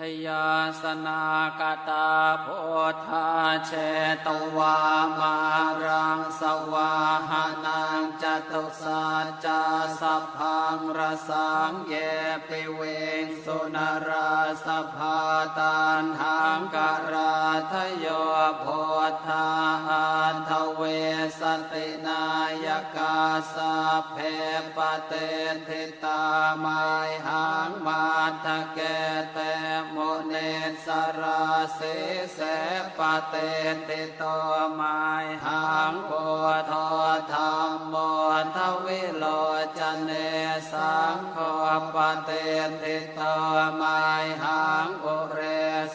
ชยาสนากตาโพธาเชตวามารังสวาหานังจตุสัจจะสัพพังรสังเยปิเวงสุนราสภาตันหังการาทโยโพธา ตินายกาสาเพปเตทิตาไมหังมาทะเกเตโมเนสราเสเสปเตติโตไมหังโพธธรรมโมทวิโลจเนสังโฆปเตติโตไมหังอุเร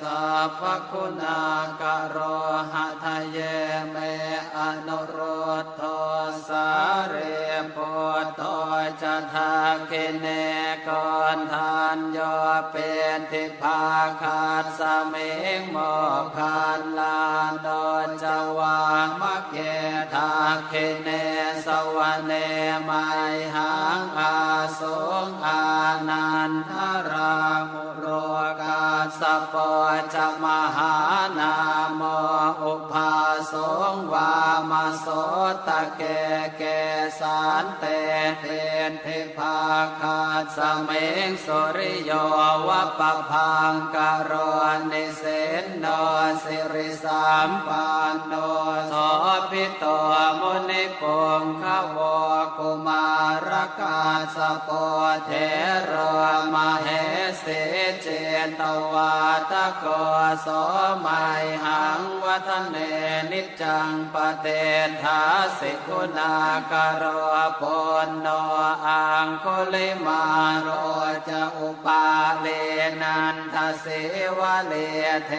สัพพคุณากโรหะทะเยเม ทาคิเนกอนทานยอเป็นทิพาคาดสมิงโมคันลานโดนจวางมักเยทาคิเนสวเนไมหังอาสงอานันทรามุโรา สปอจะมหานาโมอุภาสงวามาโสตะเกเกสานเตเตนเทพาคาสเมงสุริโยวะปะพังการนิเสนนสิริสามปานโน พิโตมุนิปุงขวกุมารกาสปเทโรมาเหสิเจตวาตะโกโสมัยหังวัฒเนนิจังปเตทาสิกุณากโรปุณโนอังคุลิมาโรจะอุปาเลนันทเสวะเลเท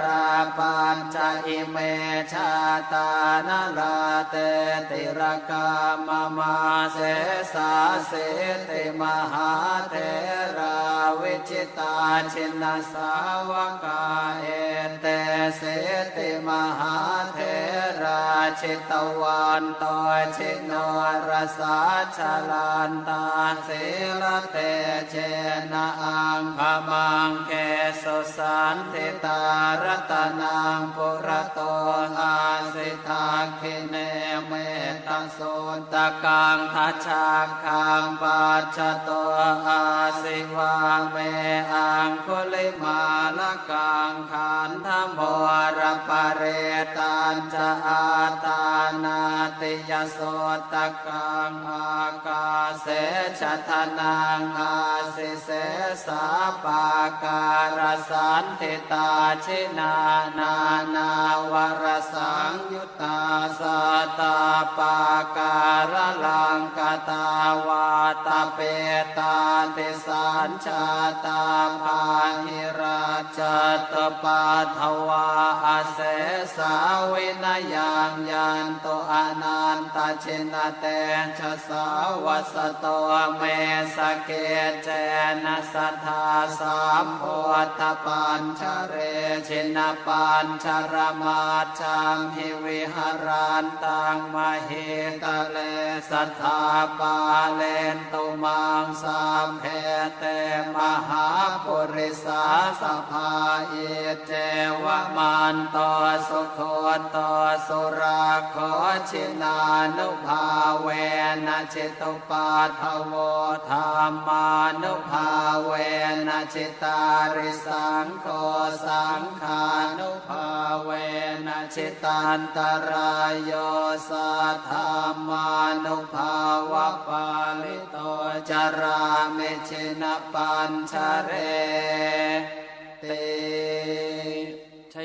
ราปัญจอิเมชาตานนาลาเตติรกามมาเสสาเสติมหาเทราวิจิตาชินสาวกาเอเต เสติมหาเทราชิตวันตชิโนรสาชลันตาเสรเตเชนะอังพมังเคสุสันติตารตนังปุระโตอาสิทาคิเนเมตโสตะกังทัชชาคังปัจจโตอาสิวาเมอังคุลิมาละกังขันธโม รปะเรตันจะอาตานาติยโสตกังอากาเสชะทนังอาสิเสสาปาการสันติตาชินานานาวรสังยุตตาสตาปาการลังกตาวาตาเปตาติสัญชาตาภาหิราชตปาทวาอาเสสาวินายังยันโตอนันตชินเตชะสาวัสโตเมสเกเจนะสัทธาสามโพธปัญชเรชินปัญชรมาจังหิวิหารันตังมเหตเลสัทธาปาเลนตุมังสามเพเตมหาปุริสาสภาเอเจวะมันตสุโคโตสุราโคชินานุภาเวนะจิตุปาทโวธรรมานุภาเวนะจิตาริสังโฆสังขานุภาเวนะจิตันตรายโยสัทธามานุภาวะปาลิโตจารามิชินปัญชเรเตช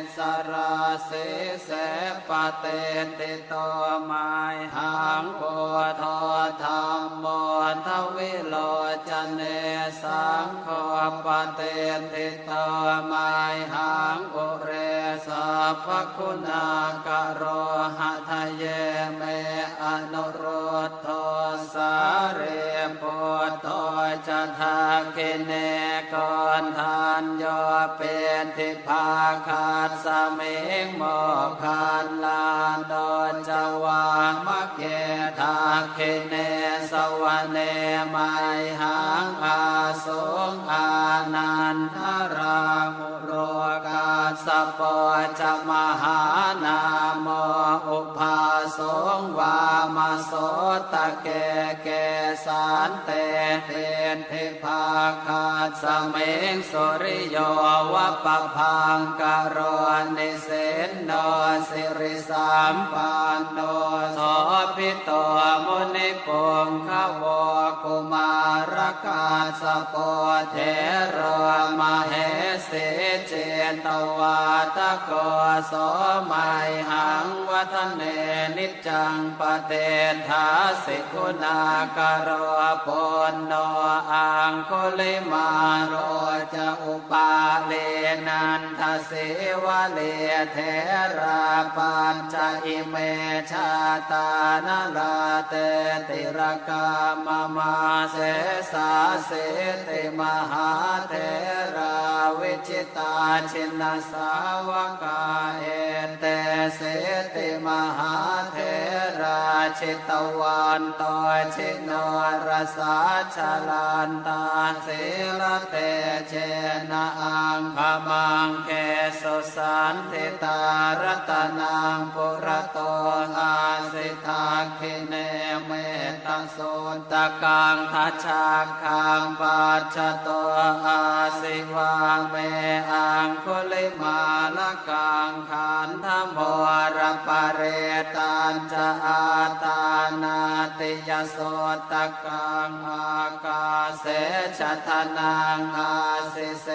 นสราเสเสปเตติโตไมหังโพธธรรมโมทวิโลจเนสังโฆปเตติโตไมหังอุเรสัพคุณากะโรหะทะเยเมอนุโรธโทสาเรปุตโตจะทาคิเน อนทานโยเป็นทิภาคาดสมิงโมคันลานโดจวามะเกทาเคเนสวเนไมหังอาสงอานันทรามุโรกาสปะจะมหานาโมอ สงวามาโสตะเกเกสานเตเตนเทภาคาสเมงสุริโยวะปะพังกโรนิเสนโนสิริสามปานโนสพิโตมุนิปงขวกุมาร กาสปะเทรมเหสีเจนตวาตะโกโสมัยหังวัฒเนนิจจังปเตทาสิกุณากโรปนโนอังคุลิมาโรจะอุปาเลนันทเสวะเลเทราปัญจอิเมชาตานลาเตติรกามมาเสสสาเสติมหาเทราวิจิตาชินสาวกาเอเตเสติมหาเทราชิตวันตชินรสาชลันตาศิลเตเชนะอังพมังเคสุสันติตารตนังปุระโตอาสิทาคิเนเมต โสตะกังทัชชาคังปัจจโตอาสิวาเมอังคุลิมาลกังขันธโมรปะเรตันจะอาตานาติยโสตะกังอากาเสชะทนังอาสิเส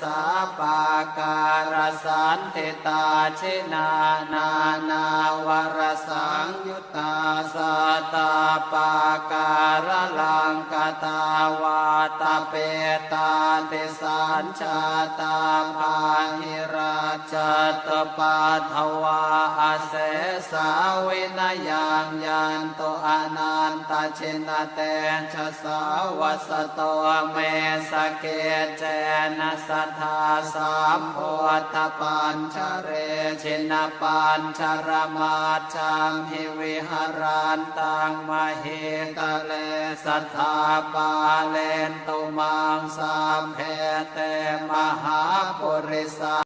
สาปาการสันติตาชินานานาวรสังยุตตาสตาปาการลังกตาวาตาเปตาติสัญชาตาภาหิราชตปาทวาอาเสสาวินยังยันโตอนันตชินเตชะสาวัสโตเมสเกเจนะสัทธาสามโพธปัญชเรชินปัญชรมาชังหิวิหารันตังมหิตะเลสัทธาปาเลนตุมังสามเพเตมหาปุริสา